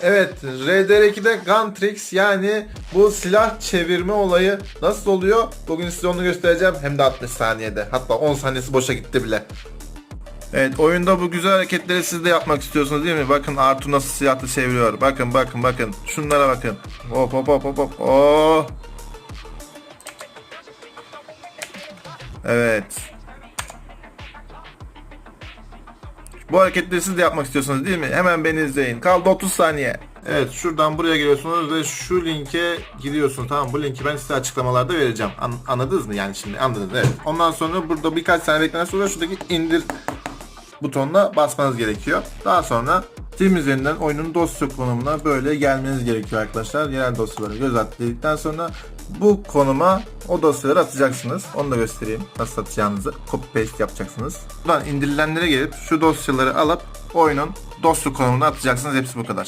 Evet, RDR2'de Gun Tricks yani bu silah çevirme olayı nasıl oluyor? Bugün size onu göstereceğim hem de 60 saniyede. Hatta 10 saniyesi boşa gitti bile. Evet, oyunda bu güzel hareketleri siz de yapmak istiyorsunuz değil mi? Bakın Artu nasıl silahı çeviriyor. Bakın bakın bakın. Şunlara bakın. Hop hop hop hop hop. Oo. Evet. Bu hareketleri siz de yapmak istiyorsunuz değil mi? Hemen beni izleyin. Kaldı 30 saniye. Evet şuradan buraya geliyorsunuz ve şu linke giriyorsunuz. Tamam bu linki ben size açıklamalarda vereceğim. An- anladınız mı yani şimdi? Anladınız evet. Ondan sonra burada birkaç saniye beklenen sonra şuradaki indir butonuna basmanız gerekiyor. Daha sonra Steam üzerinden oyunun dosya konumuna böyle gelmeniz gerekiyor arkadaşlar. Yerel dosyaları göz atladıktan sonra bu konuma o dosyaları atacaksınız. Onu da göstereyim nasıl atacağınızı. Copy paste yapacaksınız. Buradan indirilenlere gelip şu dosyaları alıp oyunun dosya konumuna atacaksınız. Hepsi bu kadar.